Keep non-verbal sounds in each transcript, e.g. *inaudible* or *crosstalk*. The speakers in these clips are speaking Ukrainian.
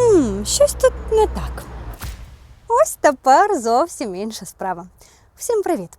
Хм, щось тут не так. Ось тепер зовсім інша справа. Всім привіт!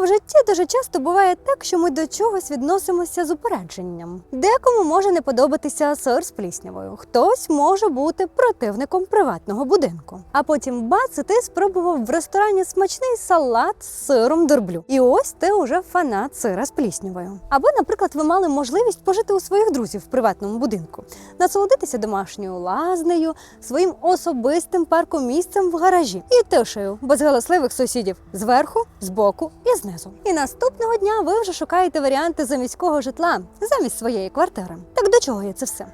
В житті дуже часто буває так, що ми до чогось відносимося з упередженням. Декому може не подобатися сир з пліснявою, хтось може бути противником приватного будинку. А потім бац, і ти спробував в ресторані смачний салат з сиром дорблю. І ось ти уже фанат сира з пліснявою. Або, наприклад, ви мали можливість пожити у своїх друзів в приватному будинку, насолодитися домашньою лазнею, своїм особистим паркомісцем в гаражі і тишею без галасливих сусідів зверху, збоку і знизу. І наступного дня ви вже шукаєте варіанти заміського житла замість своєї квартири. Так до чого є це все?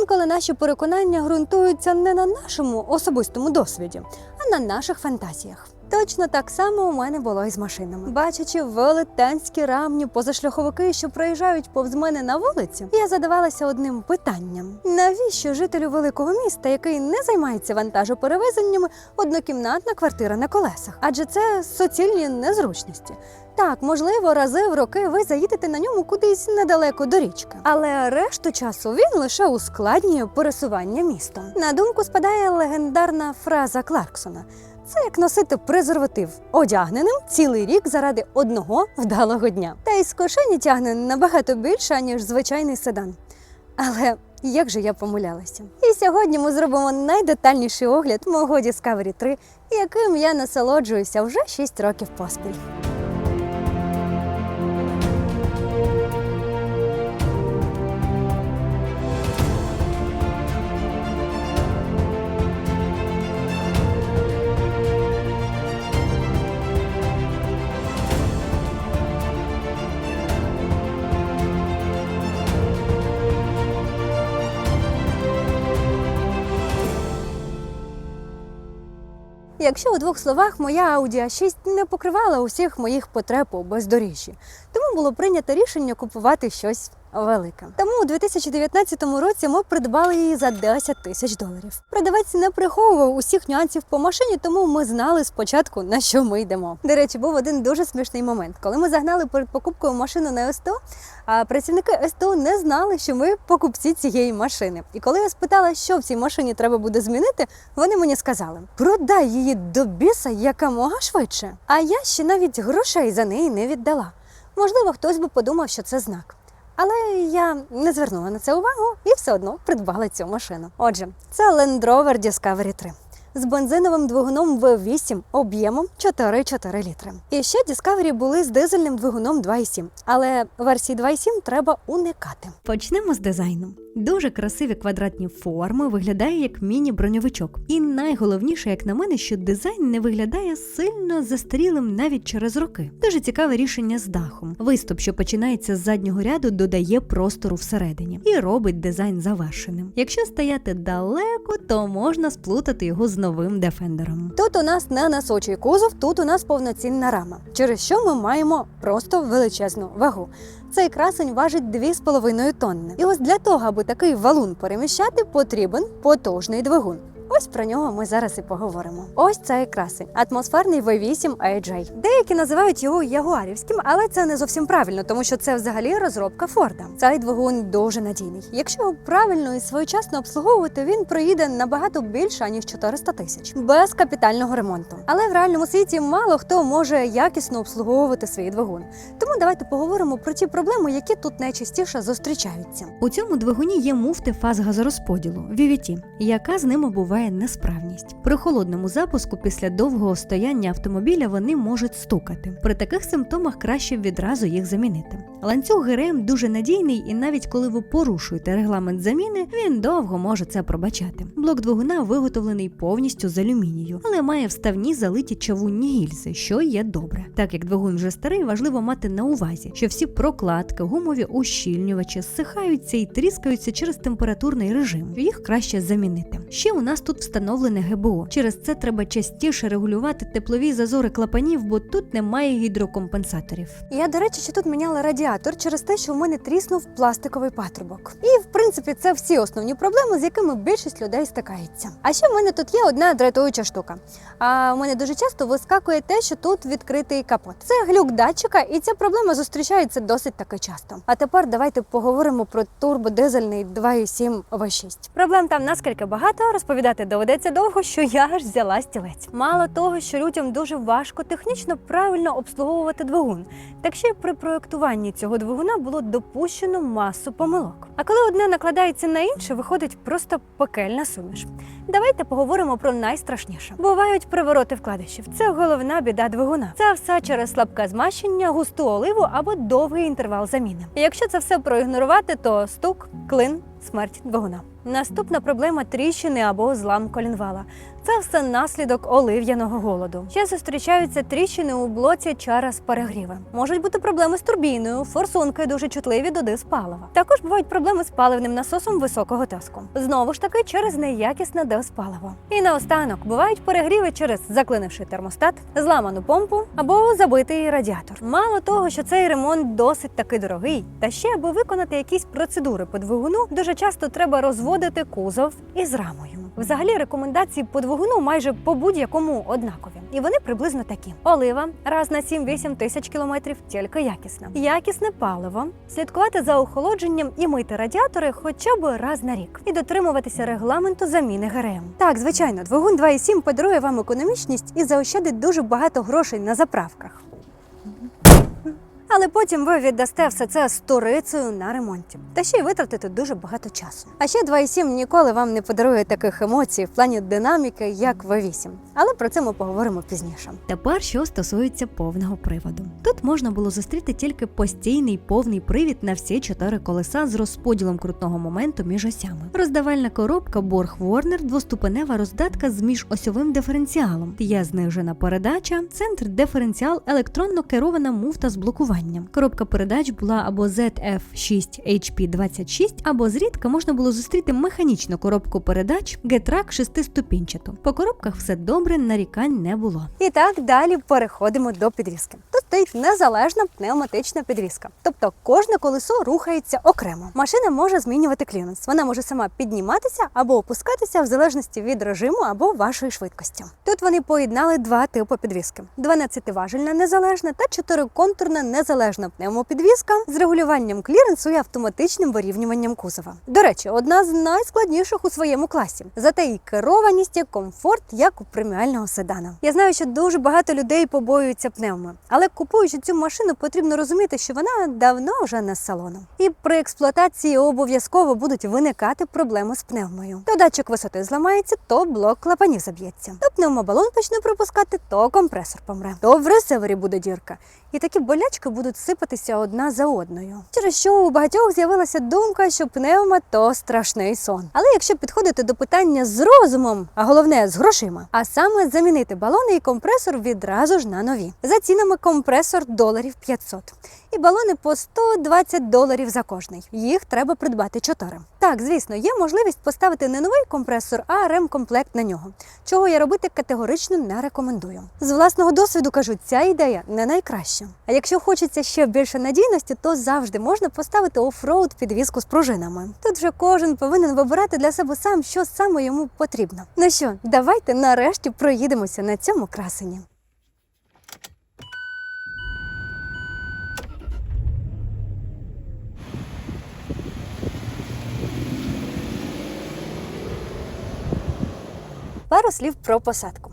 Інколи наші переконання ґрунтуються не на нашому особистому досвіді, а на наших фантазіях. Точно так само у мене було і з машинами. Бачачи велетенські рамні позашляховики, що проїжджають повз мене на вулиці, я задавалася одним питанням: навіщо жителю великого міста, який не займається вантажоперевезеннями, однокімнатна квартира на колесах? Адже це суцільні незручності. Так, можливо, рази в роки ви заїдете на ньому кудись недалеко до річки, але решту часу він лише ускладнює пересування містом. На думку спадає легендарна фраза Кларксона. Це як носити презерватив одягненим цілий рік заради одного вдалого дня. Та й з кошені тягне набагато більше, ніж звичайний седан. Але як же я помилялася? І сьогодні ми зробимо найдетальніший огляд мого Discovery 3, яким я насолоджуюся вже 6 років поспіль. Якщо у двох словах моя Audi A6 не покривала усіх моїх потреб у бездоріжжі, тому було прийнято рішення купувати щось велике. Тому у 2019 році ми придбали її за 10 тисяч доларів. Продавець не приховував усіх нюансів по машині, тому ми знали спочатку на що ми йдемо. До речі, був один дуже смішний момент, коли ми загнали перед покупкою машину на СТО, а працівники СТО не знали, що ми покупці цієї машини. І коли я спитала, що в цій машині треба буде змінити, вони мені сказали: продай її до біса якомога швидше. А я ще навіть грошей за неї не віддала. Можливо, хтось би подумав, що це знак. Але я не звернула на це увагу і все одно придбала цю машину. Отже, це Land Rover Discovery 3 з бензиновим двигуном V8 об'ємом 4,4 літри. І ще Discovery були з дизельним двигуном 2,7, але версії 2,7 треба уникати. Почнемо з дизайну. Дуже красиві квадратні форми виглядає як міні-броньовичок. І найголовніше, як на мене, що дизайн не виглядає сильно застарілим навіть через роки. Дуже цікаве рішення з дахом. Виступ, що починається з заднього ряду, додає простору всередині і робить дизайн завершеним. Якщо стояти далеко, то можна сплутати його з новим дефендером. Тут у нас не носочий кузов, тут у нас повноцінна рама, через що ми маємо просто величезну вагу. Цей красень важить 2,5 тонни. І ось для того, аби такий валун переміщати, потрібен потужний двигун. Ось про нього ми зараз і поговоримо. Ось цей красень, атмосферний V8 AJ. Деякі називають його ягуарівським, але це не зовсім правильно, тому що це взагалі розробка Форда. Цей двигун дуже надійний. Якщо правильно і своєчасно обслуговувати, він проїде набагато більше ніж 400 тисяч без капітального ремонту. Але в реальному світі мало хто може якісно обслуговувати свій двигун. Тому давайте поговоримо про ті проблеми, які тут найчастіше зустрічаються. У цьому двигуні є муфти фаз газорозподілу VVT, яка з ними буває несправність. При холодному запуску після довгого стояння автомобіля вони можуть стукати. При таких симптомах краще відразу їх замінити. Ланцюг ГРМ дуже надійний, і навіть коли ви порушуєте регламент заміни, він довго може це пробачати. Блок двигуна виготовлений повністю з алюмінію, але має вставні залиті чавунні гільзи, що є добре. Так як двигун вже старий, важливо мати на увазі, що всі прокладки, гумові ущільнювачі зсихаються і тріскаються через температурний режим. Їх краще замінити. Ще у нас тут встановлене ГБО. Через це треба частіше регулювати теплові зазори клапанів, бо тут немає гідрокомпенсаторів. Я, до речі, ще тут міняла радіатор через те, що в мене тріснув пластиковий патрубок. І в принципі. це всі основні проблеми, з якими більшість людей стикається. А ще в мене тут є одна дратуюча штука. А у мене дуже часто вискакує те, що тут відкритий капот. Це глюк датчика, і ця проблема зустрічається досить таки часто. А тепер давайте поговоримо про турбодизельний 2.7 V6. Проблем там наскільки багато, розповідати доведеться довго, що я аж взяла стілець. Мало того, що людям дуже важко технічно правильно обслуговувати двигун, так ще й при проєктуванні цього двигуна було допущено масу помилок. А коли одне накладається на інше, виходить просто пекельна суміш. Давайте поговоримо про найстрашніше. Бувають привороти вкладишів. Це головна біда двигуна. Це все через слабке змащення, густу оливу або довгий інтервал заміни. Якщо це все проігнорувати, то стук, клин, смерть двигуна. Наступна проблема тріщини або злам колінвала. Це все наслідок олив'яного голоду. Ще зустрічаються тріщини у блоці через перегріви. Можуть бути проблеми з турбіною, форсунки дуже чутливі до диспалива. Також бувають проблеми з паливним насосом високого тиску. Знову ж таки, через неякісне диспаливо. І наостанок бувають перегріви через заклинивший термостат, зламану помпу або забитий радіатор. Мало того, що цей ремонт досить таки дорогий, та ще аби виконати якісь процедури по двигуну, дуже часто треба розводити кузов із рамою. Взагалі рекомендації по двигуну майже по будь-якому однакові, і вони приблизно такі: олива раз на 7-8 тисяч кілометрів, тільки якісна, якісне паливо, слідкувати за охолодженням і мити радіатори хоча б раз на рік, і дотримуватися регламенту заміни ГРМ. Так, звичайно, двигун 2.7 подарує вам економічність і заощадить дуже багато грошей на заправках. Але потім ви віддасте все це сторицею на ремонті. Та ще й витратите дуже багато часу. А ще 2.7 ніколи вам не подарує таких емоцій в плані динаміки, як V8. Але про це ми поговоримо пізніше. Тепер, що стосується повного приводу, тут можна було зустріти тільки постійний повний привід на всі чотири колеса з розподілом крутного моменту між осями. Роздавальна коробка Борг Warner, двоступенева роздатка з міжосьовим диференціалом. Є знижена передача, центр диференціал, електронно керована муфта з блокуванням. Коробка передач була або ZF6 HP26, або зрідка можна було зустріти механічну коробку передач Getrack шестиступінчату. По коробках все добре, нарікань не було. І так далі переходимо до підвіски. Тут стоїть незалежна пневматична підвіска, тобто кожне колесо рухається окремо. Машина може змінювати кліренс. Вона може сама підніматися або опускатися в залежності від режиму або вашої швидкості. Тут вони поєднали два типи підвіски: 12-важельна незалежна та 4-контурна незалежна пневмопідвіска з регулюванням кліренсу і автоматичним вирівнюванням кузова. До речі, одна з найскладніших у своєму класі. Зате і керованість, і комфорт, як у преміального седана. Я знаю, що дуже багато людей побоюються пневми, але купуючи цю машину, потрібно розуміти, що вона давно вже не з салону. І при експлуатації обов'язково будуть виникати проблеми з пневмою. То датчик висоти зламається, то блок клапанів заб'ється, то пневмобалон почне пропускати, то компресор помре, то в ресивері буде дірка. І такі болячки будуть сипатися одна за одною. Через що у багатьох з'явилася думка, що пневма то страшний сон. Але якщо підходити до питання з розумом, а головне з грошима, а саме замінити балони і компресор відразу ж на нові. За цінами компресор доларів 500. І балони по 120 доларів за кожний. Їх треба придбати 4. Так, звісно, є можливість поставити не новий компресор, а ремкомплект на нього. Чого я робити категорично не рекомендую. З власного досвіду кажу, ця ідея не найкраща. А якщо хочеться ще більше надійності, то завжди можна поставити офроуд підвіску з пружинами. Тут вже кожен повинен вибирати для себе сам, що саме йому потрібно. Ну що, давайте нарешті проїдемося на цьому красені. Пару слів про посадку.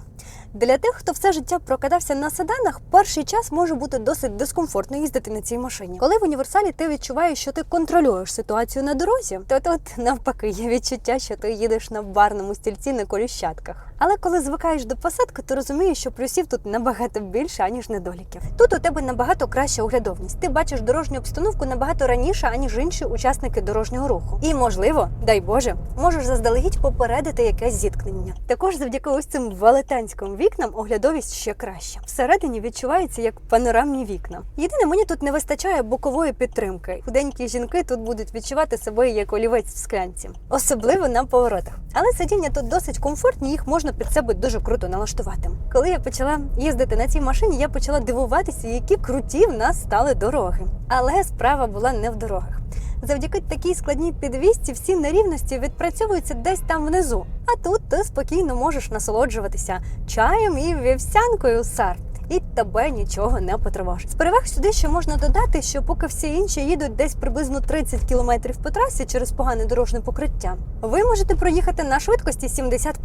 Для тих, хто все життя прокатався на седанах, перший час може бути досить дискомфортно їздити на цій машині. Коли в універсалі ти відчуваєш, що ти контролюєш ситуацію на дорозі, то тут навпаки є відчуття, що ти їдеш на барному стільці на коліщатках. Але коли звикаєш до посадки, ти розумієш, що плюсів тут набагато більше, аніж недоліків. Тут у тебе набагато краща оглядовність. Ти бачиш дорожню обстановку набагато раніше, аніж інші учасники дорожнього руху. І можливо, дай Боже, можеш заздалегідь попередити якесь зіткнення. Також завдяки ось цим велетенським вікнам оглядовість ще краща. Всередині відчувається як панорамні вікна. Єдине, мені тут не вистачає бокової підтримки. Худенькі жінки тут будуть відчувати себе як олівець в склянці, особливо на поворотах. Але сидіння тут досить комфортні, їх можна під себе дуже круто налаштувати. Коли я почала їздити на цій машині, я почала дивуватися, які круті в нас стали дороги. Але справа була не в дорогах. Завдяки такій складній підвісці всі нерівності відпрацьовуються десь там внизу. А тут ти спокійно можеш насолоджуватися чаєм і вівсянкою, сар. І тебе нічого не потривожить. З переваг сюди ще можна додати, що поки всі інші їдуть десь приблизно 30 км по трасі через погане дорожне покриття, ви можете проїхати на швидкості 70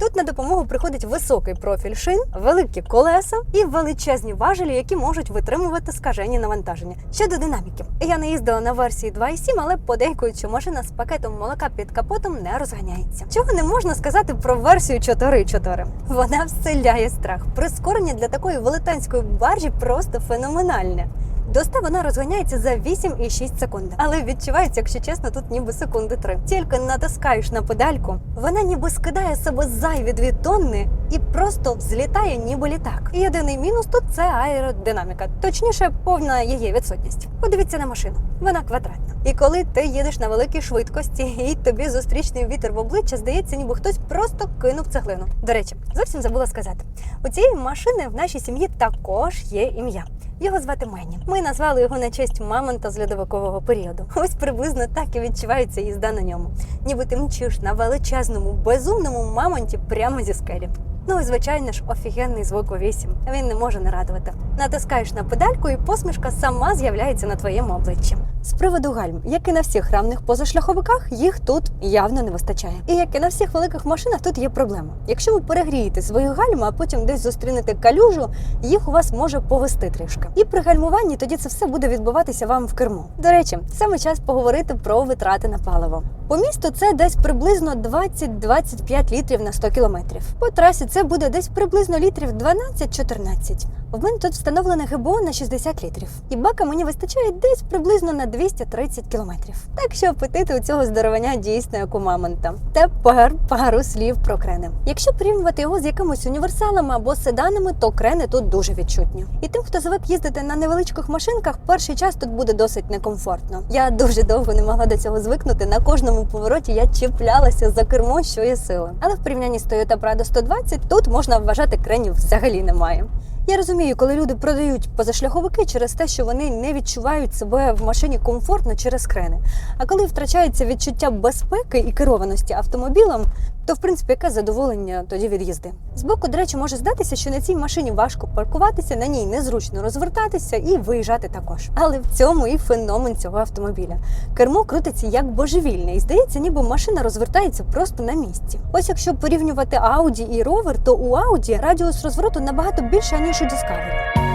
Тут на допомогу приходить високий профіль шин, великі колеса і величезні важелі, які можуть витримувати скажені навантаження. Щодо динаміки, я не їздила на версії 2.7, але подейкують, що машина з пакетом молока під капотом не розганяється. Чого не можна сказати про версію 4.4. Вона вселяє страх. Прискорення для такої велетенської баржі просто феноменальне. До 100 вона розганяється за 8,6 секунди. Але відчувається, якщо чесно, тут ніби секунди 3. Тільки натискаєш на педальку, вона ніби скидає себе зайві 2 тонни і просто взлітає, ніби літак. І єдиний мінус тут це аеродинаміка, точніше, повна її відсутність. Подивіться на машину, вона квадратна. І коли ти їдеш на великій швидкості, і тобі зустрічний вітер в обличчя, здається, ніби хтось просто кинув цеглину. До речі, зовсім забула сказати: у цієї машини в нашій сім'ї також є ім'я. Його звати Мені. Ми назвали його на честь мамонта з льодовикового періоду. Ось приблизно так і відчувається їзда на ньому. Ніби ти мчиш на величезному, безумному мамонті прямо зі скелі. Ну і звичайно ж, офігенний звук у 8. Він не може не радувати. Натискаєш на педальку, і посмішка сама з'являється на твоєму обличчі. З приводу гальм, як і на всіх равних позашляховиках, їх тут явно не вистачає. І як і на всіх великих машинах, тут є проблема. Якщо ви перегрієте свою гальму, а потім десь зустрінете калюжу, їх у вас може повести трішки. І при гальмуванні тоді це все буде відбуватися вам в кермо. До речі, саме час поговорити про витрати на паливо. По місту це десь приблизно 20-25 літрів на 100 кілометрів. По трасі це буде десь приблизно літрів 12-14. В мене тут встановлене ГБО на 60 літрів, і бака мені вистачає десь приблизно на 230 кілометрів. Так що апетити у цього здоровання дійсно як у мамонта. Тепер пару слів про крени. Якщо порівнювати його з якимось універсалами або седанами, то крени тут дуже відчутні. І тим, хто звик їздити на невеличких машинках, перший час тут буде досить некомфортно. Я дуже довго не могла до цього звикнути. На кожному повороті я чіплялася за кермо, що є сили. Але в порівнянні з Toyota Prado 120 тут можна вважати кренів взагалі немає. Я розумію, коли люди продають позашляховики через те, що вони не відчувають себе в машині комфортно через крени. А коли втрачається відчуття безпеки і керованості автомобілем, то в принципі яке задоволення тоді від їзди. Збоку, до речі, може здатися, що на цій машині важко паркуватися, на ній незручно розвертатися і виїжджати також. Але в цьому і феномен цього автомобіля. Кермо крутиться як божевільне, і здається, ніби машина розвертається просто на місці. Ось якщо порівнювати Audi і Rover, то у Audi радіус розвороту набагато більше ніж у Discovery.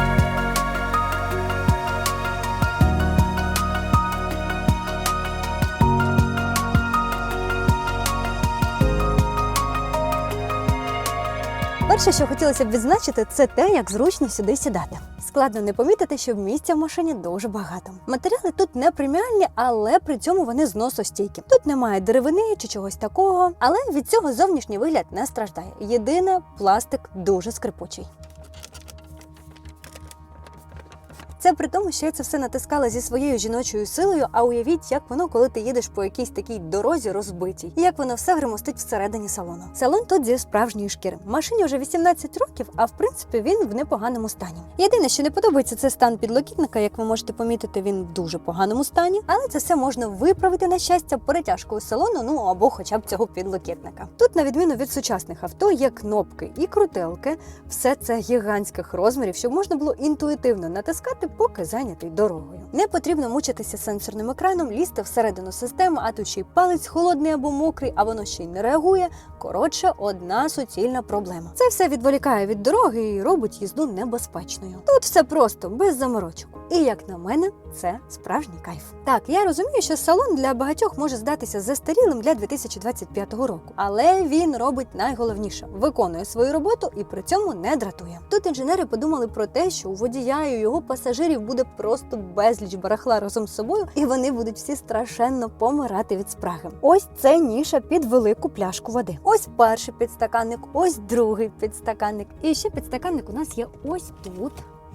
Перше, що хотілося б відзначити, це те, як зручно сюди сідати. Складно не помітити, що місця в машині дуже багато. Матеріали тут не преміальні, але при цьому вони зносостійкі. Тут немає деревини чи чогось такого, але від цього зовнішній вигляд не страждає. Єдине, пластик дуже скрипучий. Це при тому, що я це все натискала зі своєю жіночою силою. А уявіть, як воно, коли ти їдеш по якійсь такій дорозі розбитій, і як воно все гримостить всередині салону. Салон тут зі справжньої шкіри. Машині вже 18 років, а в принципі він в непоганому стані. Єдине, що не подобається, це стан підлокітника. Як ви можете помітити, він в дуже поганому стані, але це все можна виправити на щастя перетяжкою салону, ну або хоча б цього підлокітника. Тут, на відміну від сучасних авто, є кнопки і крутелки. Все це гігантських розмірів, щоб можна було інтуїтивно натискати, поки зайнятий дорогою. Не потрібно мучитися сенсорним екраном, лізти всередину системи, а тут ще й палець холодний або мокрий, а воно ще й не реагує. Коротше, одна суцільна проблема. Це все відволікає від дороги і робить їзду небезпечною. Тут все просто, без заморочок. І як на мене, це справжній кайф. Так, я розумію, що салон для багатьох може здатися застарілим для 2025 року, але він робить найголовніше виконує свою роботу і при цьому не дратує. Тут інженери подумали про те, що у водія і його пасажирів буде просто безліч барахла разом з собою, і вони будуть всі страшенно помирати від спраги. Ось це ніша під велику пляшку води. Ось перший підстаканник, ось другий підстаканник. І ще підстаканник у нас є ось тут.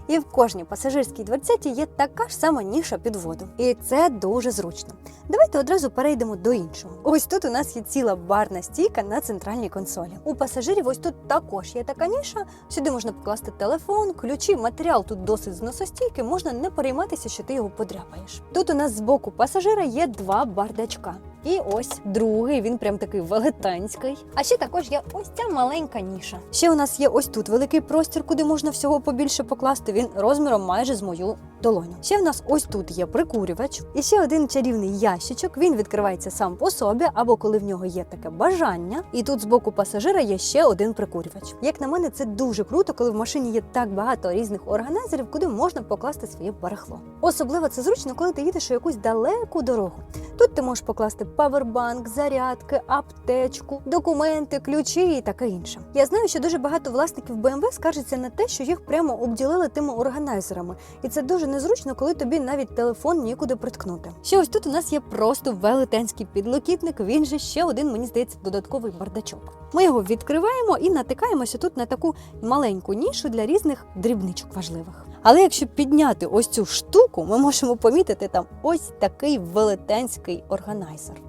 І в кожній пасажирській дверцяті є така ж сама ніша під воду. І це дуже зручно. Давайте одразу перейдемо до іншого. Ось тут у нас є ціла барна стійка на центральній консолі. У пасажирів ось тут також є така ніша. Сюди можна покласти телефон, ключі, матеріал тут досить зносостійкий, можна не перейматися, що ти його подряпаєш. Тут у нас з боку пасажира є два бардачка. І ось другий, він прям такий велетенський. А ще також є ось ця маленька ніша. Ще у нас є ось тут великий простір, куди можна всього побільше покласти. Він розміром майже з мою долоню. Ще в нас ось тут є прикурювач, і ще один чарівний ящичок. Він відкривається сам по собі, або коли в нього є таке бажання. І тут з боку пасажира є ще один прикурювач. Як на мене, це дуже круто, коли в машині є так багато різних органайзерів, куди можна покласти своє барахло. Особливо це зручно, коли ти їдеш у якусь далеку дорогу. Тут ти можеш покласти павербанк, зарядки, аптечку, документи, ключі і таке інше. Я знаю, що дуже багато власників BMW скаржаться на те, що їх прямо обділили тими органайзерами, і це дуже незручно, коли тобі навіть телефон нікуди приткнути. Ще ось тут у нас є просто велетенський підлокітник. Він же ще один, мені здається, додатковий бардачок. Ми його відкриваємо і натикаємося тут на таку маленьку нішу для різних дрібничок важливих. Але якщо підняти ось цю штуку, ми можемо помітити там ось такий велетенський органайзер.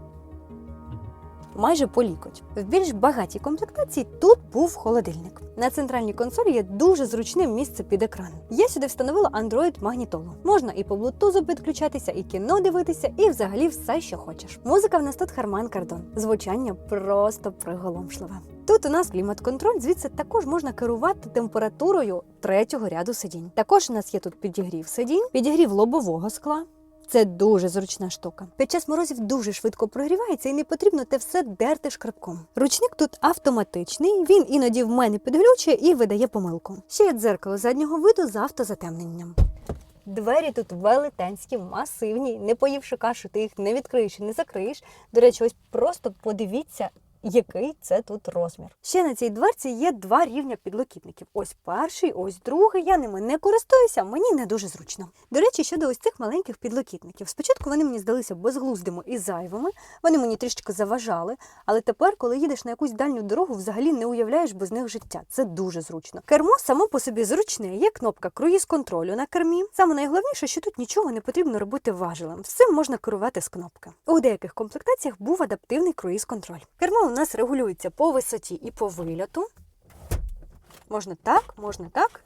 Майже по лікоть. В більш багатій комплектації тут був холодильник. На центральній консолі є дуже зручне місце під екран. Я сюди встановила Android магнітолу. Можна і по блутузу підключатися, і кіно дивитися, і взагалі все, що хочеш. Музика в нас тут Харман Кардон. Звучання просто приголомшливе. Тут у нас клімат-контроль, звідси також можна керувати температурою третього ряду сидінь. Також у нас є тут підігрів сидінь, підігрів лобового скла. Це дуже зручна штука. Під час морозів дуже швидко прогрівається і не потрібно те все дерти шкрабком. Ручник тут автоматичний, він іноді в мене підглючує і видає помилку. Ще є дзеркало заднього виду з автозатемненням. Двері тут велетенські, масивні. Не поївши кашу, ти їх не відкриєш і не закриєш. До речі, ось просто подивіться. Який це тут розмір? Ще на цій дверці є два рівня підлокітників. Ось перший, ось другий. Я ними не користуюся, мені не дуже зручно. До речі, щодо ось цих маленьких підлокітників. Спочатку вони мені здалися безглуздими і зайвими, вони мені трішки заважали. Але тепер, коли їдеш на якусь дальню дорогу, взагалі не уявляєш без них життя. Це дуже зручно. Кермо само по собі зручне. Є кнопка круїз контролю на кермі. Саме найголовніше, що тут нічого не потрібно робити важелем. Все можна керувати з кнопки. У деяких комплектаціях був адаптивний круїз контроль. Кермо у нас регулюється по висоті і по вильоту. Можна так, можна так.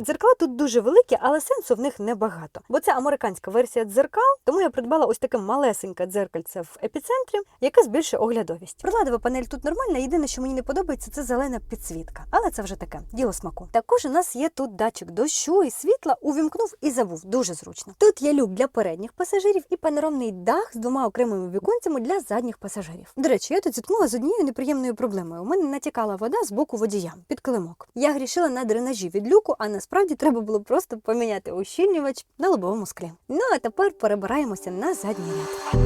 Дзеркала тут дуже великі, але сенсу в них небагато. Бо це американська версія дзеркал, тому я придбала ось таке малесеньке дзеркальце в епіцентрі, яке збільшує оглядовість. Приладова панель тут нормальна. Єдине, що мені не подобається, це зелена підсвітка. Але це вже таке діло смаку. Також у нас є тут датчик дощу і світла, увімкнув і забув. Дуже зручно. Тут є люк для передніх пасажирів і панорамний дах з двома окремими віконцями для задніх пасажирів. До речі, я тут зіткнула з однією неприємною проблемою. У мене натікала вода з боку водія під килимок. Я грішила на дренажі від люку, а насправді треба було просто поміняти ущільнювач на лобовому склі. Ну а тепер перебираємося на задній ряд.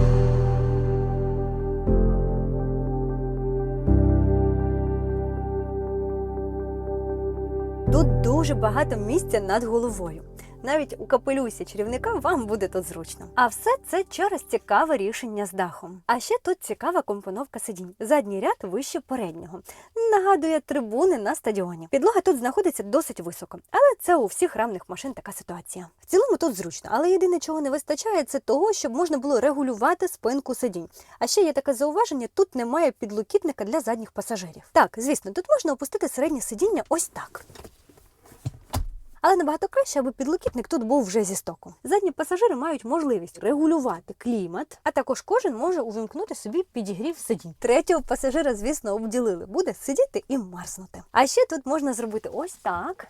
Тут дуже багато місця над головою. Навіть у капелюсі чарівника вам буде тут зручно. А все це через цікаве рішення з дахом. А ще тут цікава компоновка сидінь. Задній ряд вище переднього. Нагадує трибуни на стадіоні. Підлога тут знаходиться досить високо, але це у всіх рамних машин така ситуація. В цілому тут зручно, але єдине, чого не вистачає, це того, щоб можна було регулювати спинку сидінь. А ще є таке зауваження: тут немає підлокітника для задніх пасажирів. Так, звісно, тут можна опустити середнє сидіння ось так. Але набагато краще, аби підлокітник тут був вже зі стоку. Задні пасажири мають можливість регулювати клімат, а також кожен може увімкнути собі підігрів сидінь. Третього пасажира, звісно, обділили. Буде сидіти і марснути. А ще тут можна зробити ось так.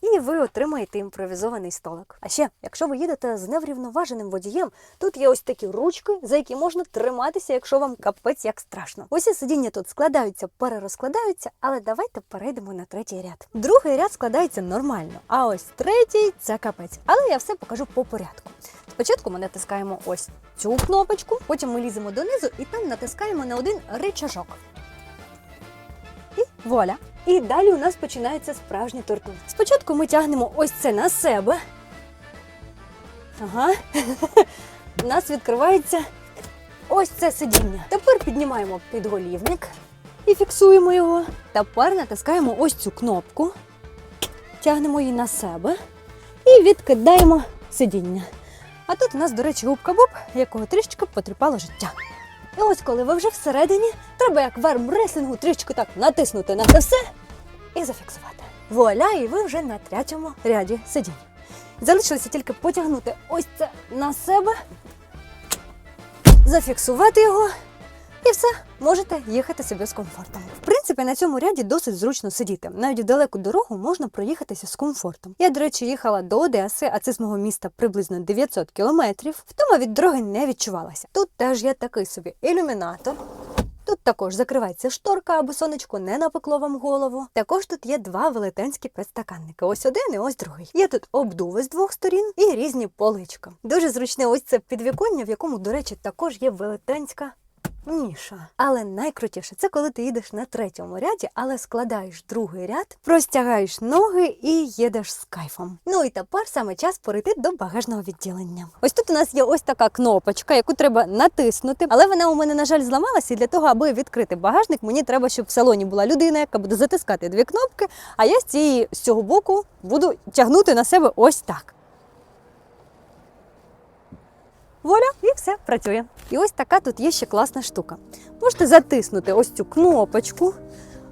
І ви отримаєте імпровізований столик. А ще, якщо ви їдете з неврівноваженим водієм, тут є ось такі ручки, за які можна триматися, якщо вам капець як страшно. Усі сидіння тут складаються, перерозкладаються, але давайте перейдемо на третій ряд. Другий ряд складається нормально, а ось третій це капець. Але я все покажу по порядку. Спочатку ми натискаємо ось цю кнопочку, потім ми ліземо донизу і там натискаємо на один рычажок. І вуаля! І далі у нас починається справжня тортура. Спочатку ми тягнемо ось це на себе. Ага. *laughs* У нас відкривається ось це сидіння. Тепер піднімаємо підголівник і фіксуємо його. Тепер натискаємо ось цю кнопку, тягнемо її на себе. і відкидаємо сидіння. А тут у нас, до речі, губка Боб, якого трішки потріпало життя. І ось коли ви вже всередині, треба як в армреслінгу трішки так натиснути на це все і зафіксувати. Вуаля, і ви вже на третьому ряді сидінь. Залишилося тільки потягнути ось це на себе, зафіксувати його, і все, можете їхати собі з комфортом. В принципі, на цьому ряді досить зручно сидіти. Навіть в далеку дорогу можна проїхатися з комфортом. Я, до речі, їхала до Одеси, а це з мого міста приблизно 900 кілометрів. Втома від дороги не відчувалася. Тут теж є такий собі ілюмінатор. Тут також закривається шторка, аби сонечко не напекло вам голову. Також тут є два велетенські підстаканники. Ось один і ось другий. Є тут обдуви з двох сторін і різні поличка. Дуже зручне ось це підвіконня, в якому, до речі, також є велетенська Ніша. Але найкрутіше це коли ти їдеш на третьому ряді, але складаєш другий ряд, простягаєш ноги і їдеш з кайфом. Ну і тепер саме час перейти до багажного відділення. Ось тут у нас є ось така кнопочка, яку треба натиснути, але вона у мене, на жаль, зламалася. І для того, аби відкрити багажник, мені треба, щоб в салоні була людина, яка буде затискати дві кнопки. А я з цієї з цього боку буду тягнути на себе ось так. Вуаля, і все працює. І ось така тут є ще класна штука. Можете затиснути ось цю кнопочку,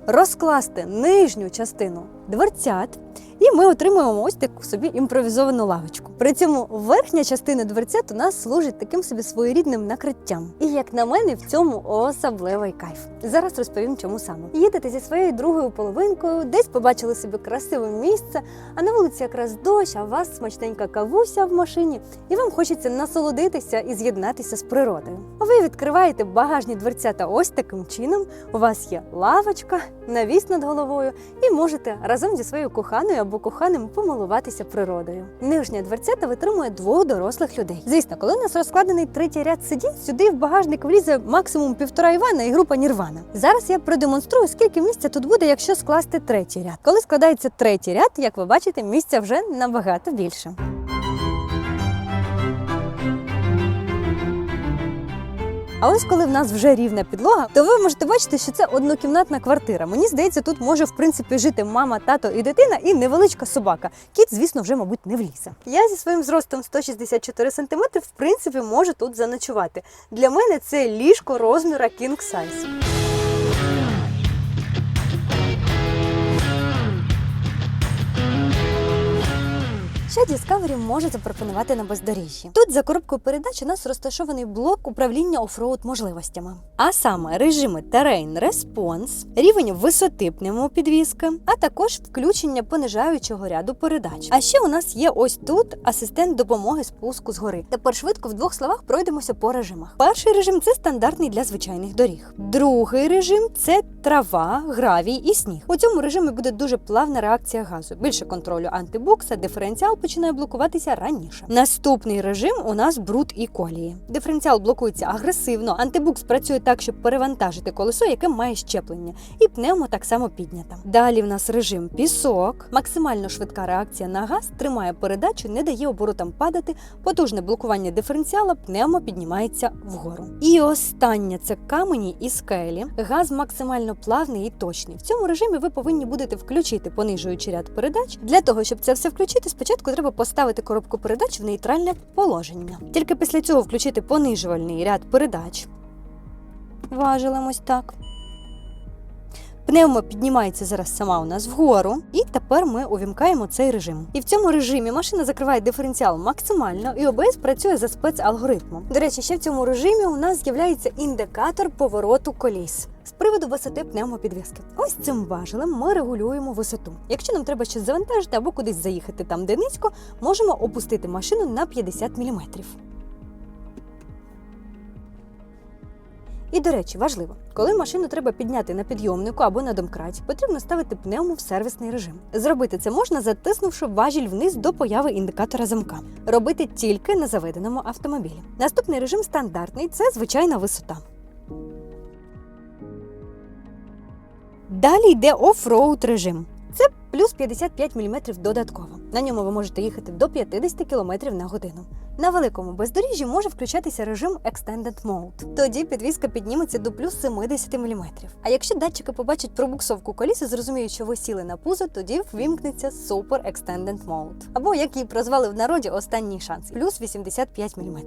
розкласти нижню частину дверцят, і ми отримуємо ось таку собі імпровізовану лавочку. При цьому верхня частина дверцят у нас служить таким собі своєрідним накриттям. І як на мене, в цьому особливий кайф. Зараз розповім, чому саме. Їдете зі своєю другою половинкою, десь побачили собі красиве місце, а на вулиці якраз дощ, а у вас смачненька кавуся в машині, і вам хочеться насолодитися і з'єднатися з природою. Ви відкриваєте багажні дверцята ось таким чином. У вас є лавочка, навіс над головою, і можете разом зі своєю коханою або коханим помилуватися природою. Нижня дверцята витримує двох дорослих людей. Звісно, коли у нас розкладений третій ряд сидінь, сюди в багажник влізе максимум півтора Івана і група Нірвана. Зараз я продемонструю, скільки місця тут буде, якщо скласти третій ряд. Коли складається третій ряд, як ви бачите, місця вже набагато більше. А ось коли в нас вже рівна підлога, то ви можете бачити, що це однокімнатна квартира. Мені здається, тут може в принципі жити мама, тато і дитина, і невеличка собака. Кіт, звісно, вже, мабуть, не влізе. Я зі своїм зростом 164 см, в принципі, можу тут заночувати. Для мене це ліжко розміра king size. Ще Discovery може запропонувати на бездоріжжі. Тут за коробкою передач у нас розташований блок управління офроуд можливостями, а саме режими Terrain Response, рівень висоти пневмопідвізки, а також включення понижаючого ряду передач. А ще у нас є ось тут асистент допомоги спуску згори. Тепер швидко в двох словах пройдемося по режимах. Перший режим це стандартний для звичайних доріг. Другий режим це трава, гравій і сніг. У цьому режимі буде дуже плавна реакція газу, більше контролю антибукса, диференціал починає блокуватися раніше. Наступний режим у нас бруд і колії. Диференціал блокується агресивно, антибукс працює так, щоб перевантажити колесо, яке має щеплення, і пневмо так само піднята. Далі в нас режим пісок, максимально швидка реакція на газ, тримає передачу, не дає оборотам падати, потужне блокування диференціала, пневмо піднімається вгору. І останнє це камені і скелі. Газ максимально плавний і точний. В цьому режимі ви повинні будете включити понижуючий ряд передач. Для того, щоб це все включити, спочатку треба поставити коробку передач в нейтральне положення. Тільки після цього включити понижувальний ряд передач. Важелем ось так. Пневмо піднімається зараз сама у нас вгору, і тепер ми увімкаємо цей режим. І в цьому режимі машина закриває диференціал максимально, і ОБС працює за спецалгоритмом. До речі, ще в цьому режимі у нас з'являється індикатор повороту коліс. З приводу висоти пневмопідвіски. Ось цим важелем ми регулюємо висоту. Якщо нам треба щось завантажити або кудись заїхати там, де низько, можемо опустити машину на 50 мм. І до речі, важливо, коли машину треба підняти на підйомнику або на домкраті, потрібно ставити пневму в сервісний режим. Зробити це можна, затиснувши важіль вниз до появи індикатора замка. Робити тільки на заведеному автомобілі. Наступний режим стандартний це звичайна висота. Далі йде оффроуд режим. Плюс 55 мм додатково. На ньому ви можете їхати до 50 км на годину. На великому бездоріжжі може включатися режим Extended Mode. Тоді підвізка підніметься до плюс 70 мм. А якщо датчики побачать пробуксовку коліс і зрозуміють, що ви сіли на пузо, тоді ввімкнеться Super Extended Mode. Або як її прозвали в народі останній шанс плюс 85 мм.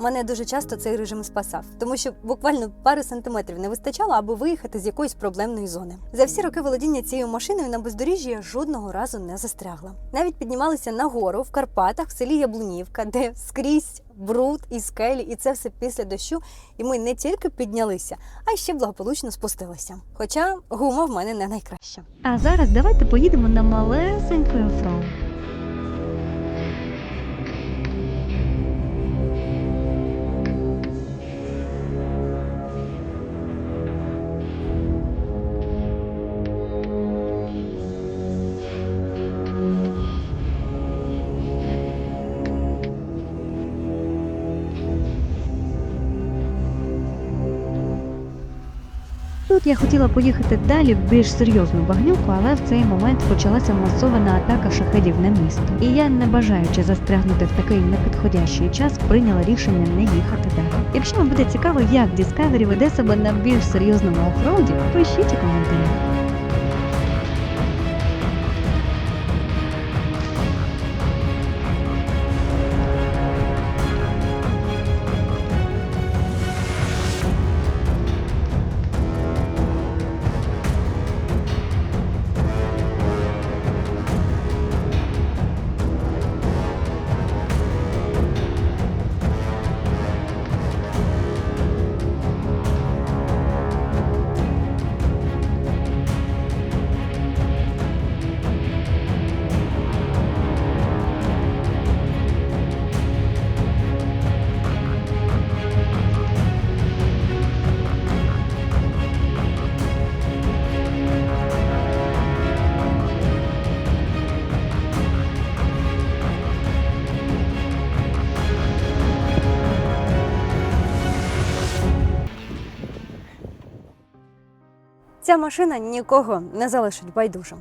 Мене дуже часто цей режим спасав, тому що буквально пару сантиметрів не вистачало, аби виїхати з якоїсь проблемної зони. За всі роки володіння цією машиною на бездоріжжі я жодного разу не застрягла. Навіть піднімалися на гору в Карпатах, в селі Яблунівка, де скрізь бруд і скелі, і це все після дощу. І ми не тільки піднялися, а й ще благополучно спустилися. Хоча гума в мене не найкраща. А зараз давайте поїдемо на малесенький офроуд. Тут я хотіла поїхати далі в більш серйозну багнюку, але в цей момент почалася масована атака шахедів на місто. І я, не бажаючи застрягнути в такий непідходящий час, прийняла рішення не їхати далі. Якщо вам буде цікаво, як Discovery веде себе на більш серйозному офроуді, пишіть у коментарях. Ця машина нікого не залишить байдужим.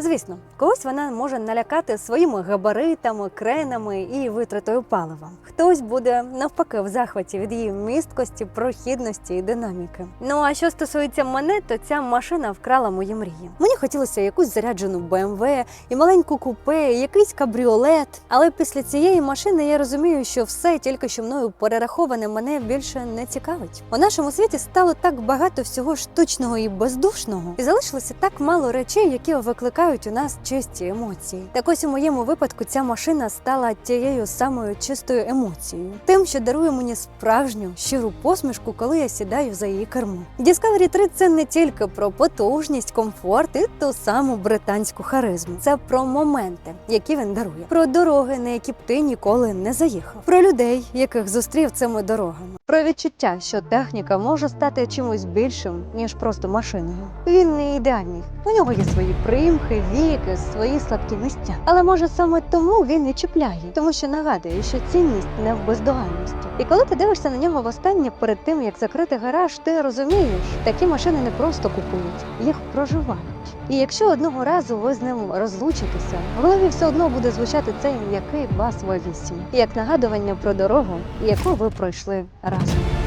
Звісно, когось вона може налякати своїми габаритами, кренами і витратою палива. Хтось буде навпаки в захваті від її місткості, прохідності і динаміки. Ну а що стосується мене, то ця машина вкрала мої мрії. Мені хотілося якусь заряджену BMW, і маленьку купе, і якийсь кабріолет. Але після цієї машини я розумію, що все тільки що мною перераховане мене більше не цікавить. У нашому світі стало так багато всього штучного і бездушного, і залишилося так мало речей, які викликають у нас чисті емоції. Так ось у моєму випадку ця машина стала тією самою чистою емоцією, тим, що дарує мені справжню щиру посмішку, коли я сідаю за її кермо. Discovery 3 – це не тільки про потужність, комфорт і ту саму британську харизму. Це про моменти, які він дарує, про дороги, на які б ти ніколи не заїхав, про людей, яких зустрів цими дорогами. Про відчуття, що техніка може стати чимось більшим, ніж просто машиною. Він не ідеальний. У нього є свої примхи, віки, свої слабкі місця. Але може саме тому він і чіпляє, тому що нагадує, що цінність не в бездоганності. І коли ти дивишся на нього востаннє перед тим, як закрити гараж, ти розумієш, такі машини не просто купують, їх проживають. І якщо одного разу ви з ним розлучитеся, в голові все одно буде звучати цей м'який бас V8, як нагадування про дорогу, яку ви пройшли разом. Podcast.